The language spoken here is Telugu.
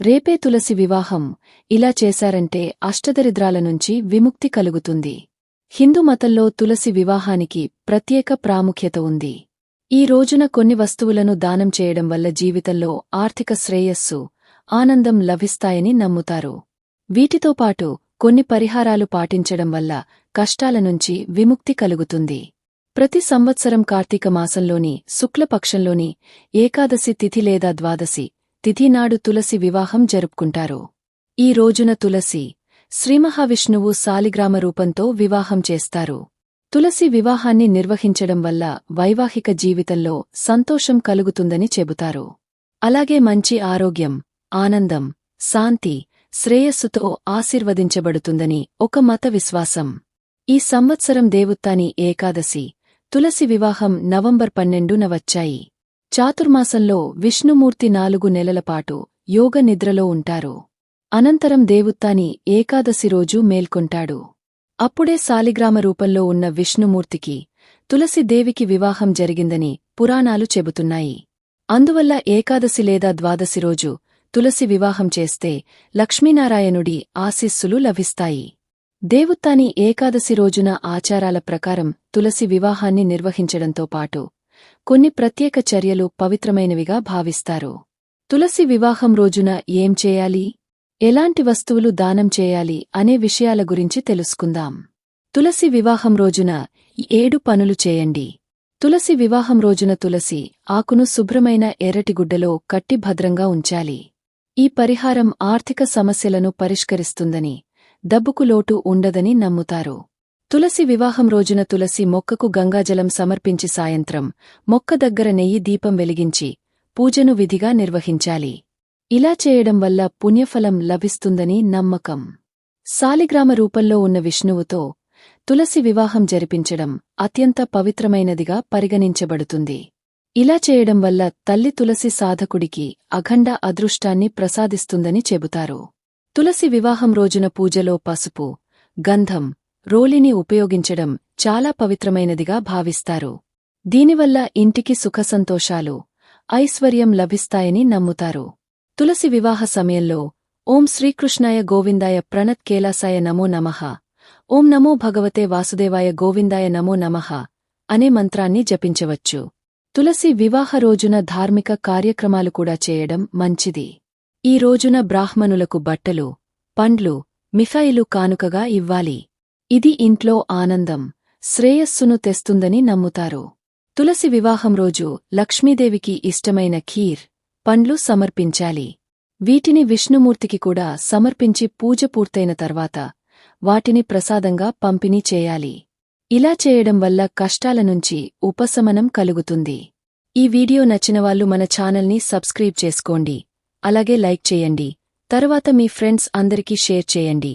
రేపే తులసి వివాహం ఇలా చేశారంటే అష్టదరిద్రాల నుంచి విముక్తి కలుగుతుంది. హిందూ మతంలో తులసి వివాహానికి ప్రత్యేక ప్రాముఖ్యత ఉంది. ఈ రోజున కొన్ని వస్తువులను దానం చేయడం వల్ల జీవితంలో ఆర్థిక శ్రేయస్సు ఆనందం లభిస్తాయని నమ్ముతారు. వీటితో పాటు కొన్ని పరిహారాలు పాటించడం వల్ల కష్టాల నుంచి విముక్తి కలుగుతుంది. ప్రతి సంవత్సరం కార్తీక మాసంలోని శుక్లపక్షంలోని ఏకాదశి తిథి లేదా ద్వాదశి తిథి నాడు తులసి వివాహం జరుపుకుంటారు. ఈ రోజున తులసి శ్రీమహావిష్ణువు సాలిగ్రామ రూపంతో వివాహం చేస్తారు. తులసి వివాహాన్ని నిర్వహించడం వల్ల వైవాహిక జీవితంలో సంతోషం కలుగుతుందని చెబుతారు. అలాగే మంచి ఆరోగ్యం ఆనందం శాంతి శ్రేయస్సుతో ఆశీర్వదించబడుతుందని ఒక మత విశ్వాసం. ఈ సంవత్సరం దేవుత్తాని ఏకాదశి తులసి వివాహం నవంబర్ పన్నెండున వచ్చాయి. చాతుర్మాసంలో విష్ణుమూర్తి నాలుగు నెలలపాటు యోగ నిద్రలో ఉంటారు. అనంతరం దేవుత్తాని ఏకాదశి రోజు మేల్కొంటాడు. అప్పుడే సాలిగ్రామ రూపంలో ఉన్న విష్ణుమూర్తికి తులసిదేవికి వివాహం జరిగిందని పురాణాలు చెబుతున్నాయి. అందువల్ల ఏకాదశి లేదా ద్వాదశి రోజు తులసి వివాహం చేస్తే లక్ష్మీనారాయణుడి ఆశీస్సులు లభిస్తాయి. దేవుత్తాని ఏకాదశి రోజున ఆచారాల ప్రకారం తులసి వివాహాన్ని నిర్వహించడంతో పాటు కొన్ని ప్రత్యేక చర్యలు పవిత్రమైనవిగా భావిస్తారు. తులసి వివాహం రోజున ఏం చేయాలి? ఎలాంటి వస్తువులు దానం చేయాలి అనే విషయాల గురించి తెలుసుకుందాం. తులసి వివాహం రోజున ఈ ఏడు పనులు చేయండి. తులసి వివాహం రోజున తులసి ఆకును శుభ్రమైన ఎర్రటిగుడ్డలో కట్టి భద్రంగా ఉంచాలి. ఈ పరిహారం ఆర్థిక సమస్యలను పరిష్కరిస్తుందని డబ్బుకు లోటు ఉండదని నమ్ముతారు. తులసి వివాహం రోజున తులసి మొక్కకు గంగాజలం సమర్పించి సాయంత్రం మొక్క దగ్గర నెయ్యి దీపం వెలిగించి పూజను విధిగా నిర్వహించాలి. ఇలా చేయడం వల్ల పుణ్యఫలం లభిస్తుందని నమ్మకం. సాలిగ్రామ రూపంలో ఉన్న విష్ణువుతో తులసి వివాహం జరిపించడం అత్యంత పవిత్రమైనదిగా పరిగణించబడుతుంది. ఇలా చేయడం వల్ల తల్లి తులసి సాధకుడికి అఖండ అదృష్టాన్ని ప్రసాదిస్తుందని చెబుతారు. తులసి వివాహం రోజున పూజలో పసుపు గంధం రోలిని ఉపయోగించడం చాలా పవిత్రమైనదిగా భావిస్తారు. దీనివల్ల ఇంటికి సుఖసంతోషాలు ఐశ్వర్యం లభిస్తాయని నమ్ముతారు. తులసి వివాహ సమయంలో ఓం శ్రీకృష్ణాయ గోవిందాయ ప్రణత్ కేలాసాయ నమో నమః. ఓం నమో భగవతే వాసుదేవాయ గోవిందాయ నమో నమః అనే మంత్రాన్ని జపించవచ్చు. తులసి వివాహ రోజున ధార్మిక కార్యక్రమాలు కూడా చేయడం మంచిది. ఈ రోజున బ్రాహ్మణులకు బట్టలు పండ్లు మిఠాయిలు కానుకగా ఇవ్వాలి. ఇది ఇంట్లో ఆనందం శ్రేయస్సును తెస్తుందని నమ్ముతారు. తులసి వివాహం రోజు లక్ష్మీదేవికి ఇష్టమైన ఖీర్ పండ్లు సమర్పించాలి. వీటిని విష్ణుమూర్తికి కూడా సమర్పించి పూజ పూర్తయిన తర్వాత వాటిని ప్రసాదంగా పంపిణీ చేయాలి. ఇలా చేయడం వల్ల కష్టాల నుంచి ఉపశమనం కలుగుతుంది. ఈ వీడియో నచ్చినవాళ్ళు మన ఛానల్ని సబ్స్క్రైబ్ చేసుకోండి. అలాగే లైక్ చేయండి. తరువాత మీ ఫ్రెండ్స్ అందరికీ షేర్ చేయండి.